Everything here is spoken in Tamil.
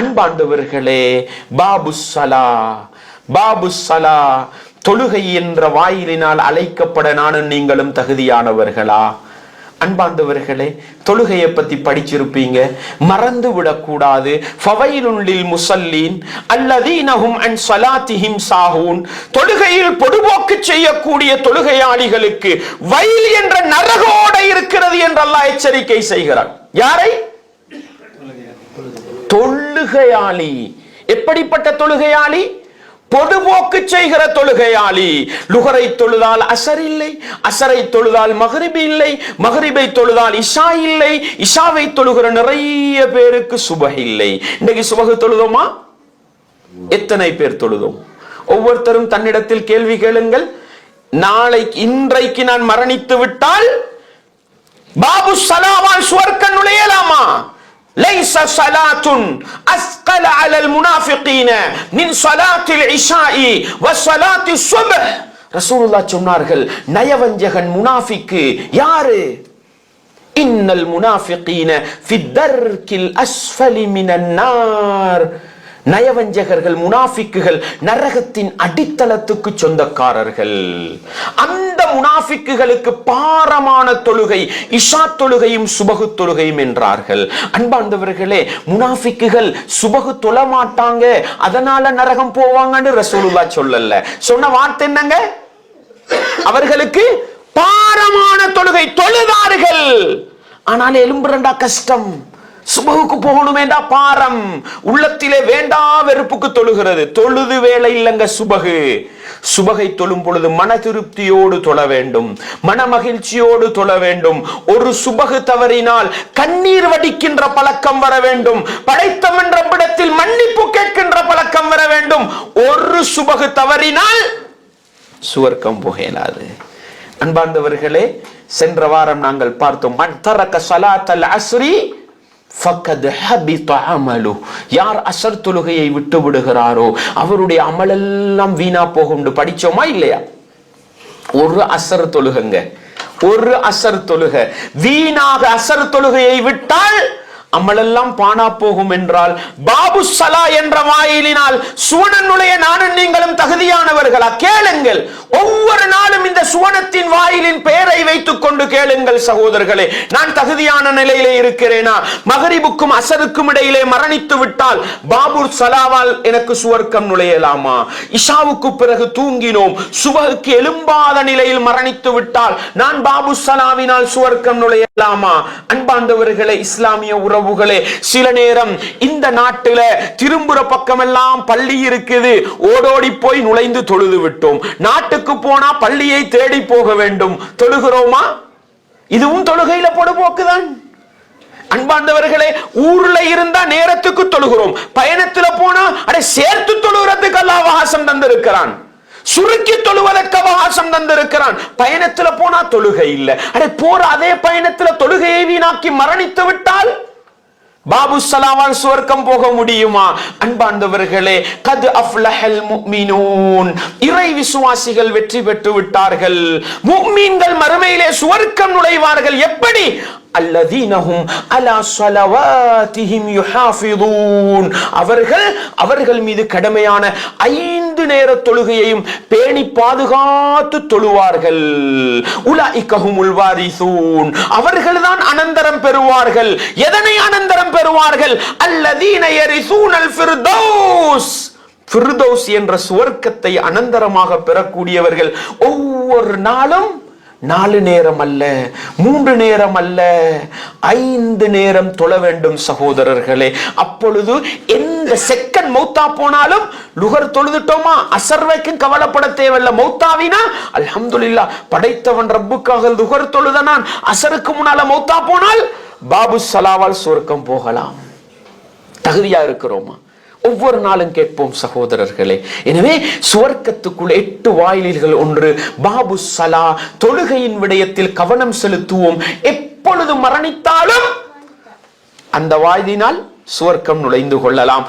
அன்பாண்டவர்களே பாபு சலா பாபு சலா தொழுகை என்ற வாயிலினால் அழைக்கப்பட நானும் நீங்களும் தகுதியானவர்களா? அன்பாண்டவர்களே தொழுகையை பத்தி படிச்சிருப்பீங்க. மறந்து விடக்கூடாது. ஃபவைலுள்ளில் முசல்லீன் அல்லதீனஹும் அன் சலாத்திஹிம் சாஹூன். தொழுகையில் பொடுபோக்கு செய்யக்கூடிய தொழுகையாளிகளுக்கு வயல் என்ற நரகோட இருக்கிறது என்றெல்லாம் எச்சரிக்கை செய்கிறான் யாரை? தொழுகையாளி. எப்படிப்பட்ட தொழுகையாளி? பொதுபோக்கு செய்கிற தொழுகையாளி. லுகரை தொழுதால் அசர் இல்லை அசரை தொழுதால் மகரிபு இல்லை மகரிபை தொழுதால் இஷா இல்லை இஷாவை தொழுகிற நிறைய பேருக்கு சுப இல்லை. இன்னைக்கு சுபகு தொழுதோமா? எத்தனை பேர் தொழுதோம்? ஒவ்வொருத்தரும் தன்னிடத்தில் கேள்வி கேளுங்கள். நாளை இன்றைக்கு நான் மரணித்து விட்டால் பாபு சலாவால் சுவர்க்க நுழையலாம் ليس صلاة أثقل على المنافقين من صلاة العشاء وصلاة الصبح ரசூலுல்லா சொன்னார்கள் நயவஞ்சகன் முனாஃபிக்கு யாரு இன்னல் முனாஃபிகீன ஃபி தர்கில் அஸ்ஃபலி மினன் நார் நயவஞ்சகர்கள் முனாஃபிக்குகள் நரகத்தின் அடித்தளத்துக்கு சொந்தக்காரர்கள் அந்த முனாஃபிக்குகளுக்கு பாரமான தொழுகை இஷா தொழுகையும் சுபகு தொழுகையும் என்றார்கள். அன்பார்ந்தவர்களே முனாஃபிக்குகள் சுபகு தொழ மாட்டாங்க. அதனால நரகம் போவாங்கன்னு ரசூலுல்லா சொல்லல. சொன்ன வார்த்தை என்னங்க? அவர்களுக்கு பாரமான தொழுகை தொழுதார்கள். ஆனால் எலும்புரண்டா கஷ்டம். சுபகுக்கு போகணுமேண்டா பாரம். உள்ளத்திலே வேண்டா வெறுப்புக்கு தொழுகிறது. தொழுது வேலை இல்லைங்க சுபகு. சுபகை தொழும் பொழுது மன திருப்தியோடு தொழ வேண்டும். மன மகிழ்ச்சியோடு தொழ வேண்டும். ஒரு சுபகு தவறினால் கண்ணீர் வடிக்கின்ற பழக்கம் வர வேண்டும். படைத்தவன் ரப்பிடத்தில் மன்னிப்பு கேட்கின்ற பழக்கம் வர வேண்டும். ஒரு சுபகு தவறினால் சுவர்க்கம் புகையலாது. அன்பார்ந்தவர்களே சென்ற வாரம் நாங்கள் பார்த்தோம் மன் தரக்க சலாத்தல் அஸ்ரி ஃபக்கத் அமலு யார் அசர் தொழுகையை விட்டு விடுகிறாரோ அவருடைய அமலெல்லாம் வீணா போகும் படிச்சோமா இல்லையா? ஒரு அசர் தொழுகங்க. ஒரு அசர் தொழுக. வீணாக அசர் தொழுகையை விட்டால் அமலெல்லாம் பானா போகும் என்றால் பாபு சலா என்ற வாயிலினால் சுவனன் நுழைய நானும் நீங்களும் தகுதியானவர்களா? கேளுங்கள். ஒவ்வொரு நாளும் இந்த சுவனத்தின் வாயிலின் வைத்துக் கொண்டு கேளுங்கள் சகோதரர்களே நான் தகுதியான நிலையிலே இருக்கிறேனா? மகரிபுக்கும் அசருக்கும் இடையிலே மரணித்து விட்டால் பாபுர் சலாவால் எனக்கு சுவர்க்கம் நுழையலாமா? இஷாவுக்கு பிறகு தூங்கினோம் சுவருக்கு எழும்பாத நிலையில் மரணித்து விட்டால் நான் பாபு சலாவினால் சுவர்க்கம் நுழைய நுழையலாமா அன்பாண்டவர்களே இஸ்லாமிய உறவுகளே சில நேரம் இந்த நாட்டுல திரும்புற பக்கமெல்லாம் பள்ளி இருக்குது. ஓடோடி போய் நுழைந்து தொழுது விட்டோம். நாட்டுக்கு போனா பள்ளியை தேடி போக வேண்டும். தொழுகிறோமா? இதுவும் தொழுகையில பொடுபோக்குதான் அன்பாண்டவர்களே ஊர்ல இருந்தா நேரத்துக்கு தொழுகிறோம். பயணத்துல போனா அடே சேர்த்து தொழுகிறதுக்கு அல்ல அவகாசம் தந்திருக்கிறான். சுருக்கி தொழுவதற்கு அவகாசம் தந்திருக்கிறான். பயணத்துல போனா தொழுகை இல்லை. அடே போற அதே பயணத்துல தொழுகையை வீணாக்கி மரணித்து விட்டால் பாபு சலாவால் சுவர்க்கம் போக முடியுமா? அன்பாண்டவர்களே கது அஃப்லஹல் முக்மினூன். இறை விசுவாசிகள் வெற்றி பெற்று விட்டார்கள். முக்மீன்கள் மறுமையிலே சுவர்க்கம் நுழைவார்கள். எப்படி? அல்லதீனஹும் அலா ஸலவாத்திஹிம் யுஹாஃபிதூன். அவர்கள் அவர்கள் மீது கடமையான ஐந்து நேர தொழுகையையும் பேணி பாதுகாத்து தொழுவார்கள். உலாஇக்கஹுமுல் வாரிசூன் அவர்கள்தான் அனந்தரம் பெறுவார்கள். எதனை அனந்தரம் பெறுவார்கள்? அல்லதீன யரிசூனல் ஃபிர்தௌஸ். ஃபிர்தௌஸ் என்ற சுவர்க்கத்தை அனந்தரமாக பெறக்கூடியவர்கள் ஒவ்வொரு நாளும் நாலு நேரம் அல்ல மூன்று நேரம் அல்ல ஐந்து நேரம் தொழ வேண்டும் சகோதரர்களே. அப்பொழுது எந்த செகண்ட் மௌத்தா போனாலும் லுகர் தொழுதுட்டோமா? அசர்வைக்கும் கவலைப்பட தேவையில்ல. மௌத்தாவினா அல்ஹம்துலில்லா படைத்தவன் ரப்புக்காக லுகர் தொழுத நான் அசருக்கு முன்னால மௌத்தா போனால் பாபு சலாவால் சுருக்கம் போகலாம். தகுதியா இருக்கிறோமா? ஒவ்வொரு நாளும் கேட்போம் சகோதரர்களே. எனவே சுவர்க்கத்துக்குள் எட்டு வாயில்கள் ஒன்று. பாபு சலா தொழுகையின் விடயத்தில் கவனம் செலுத்துவோம். எப்பொழுது மரணித்தாலும் அந்த வாயிலினால் சுவர்க்கம் நுழைந்து கொள்ளலாம்.